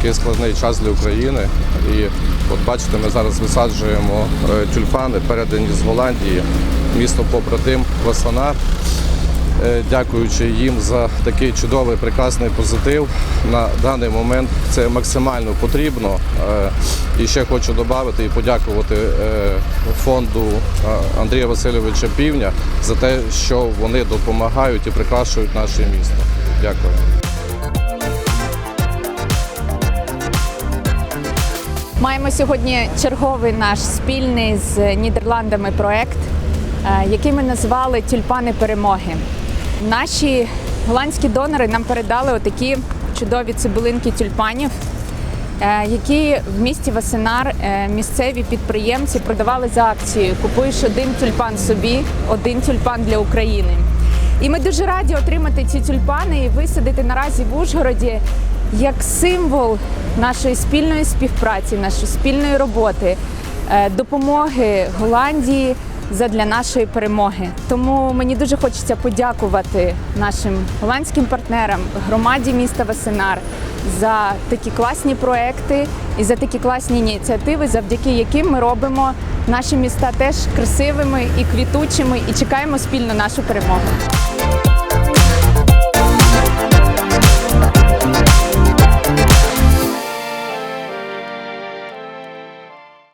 такий складний час для України. І от бачите, ми зараз висаджуємо е, тюльпани, передані з Голландії, місто побратим Квасанар. Е, Дякуючи їм за такий чудовий, прекрасний позитив. На даний момент це максимально потрібно. Е, І ще хочу додати і подякувати фонду Андрія Васильовича Півня за те, що вони допомагають і прикрашують наше місто. Дякую. Маємо сьогодні черговий наш спільний з Нідерландами проект, е, який ми назвали Тюльпани перемоги. Наші голландські донори нам передали отакі чудові цибулинки тюльпанів, е, які в місті Васинар е, місцеві підприємці продавали за акцією. Купуєш один тюльпан собі, один тюльпан для України. І ми дуже раді отримати ці тюльпани і висадити наразі в Ужгороді як символ нашої спільної співпраці, нашої спільної роботи, е, допомоги Голландії задля нашої перемоги. Тому мені дуже хочеться подякувати нашим голландським партнерам, громаді міста Васинар за такі класні проекти і за такі класні ініціативи, завдяки яким ми робимо наші міста теж красивими і квітучими і чекаємо спільно нашу перемогу.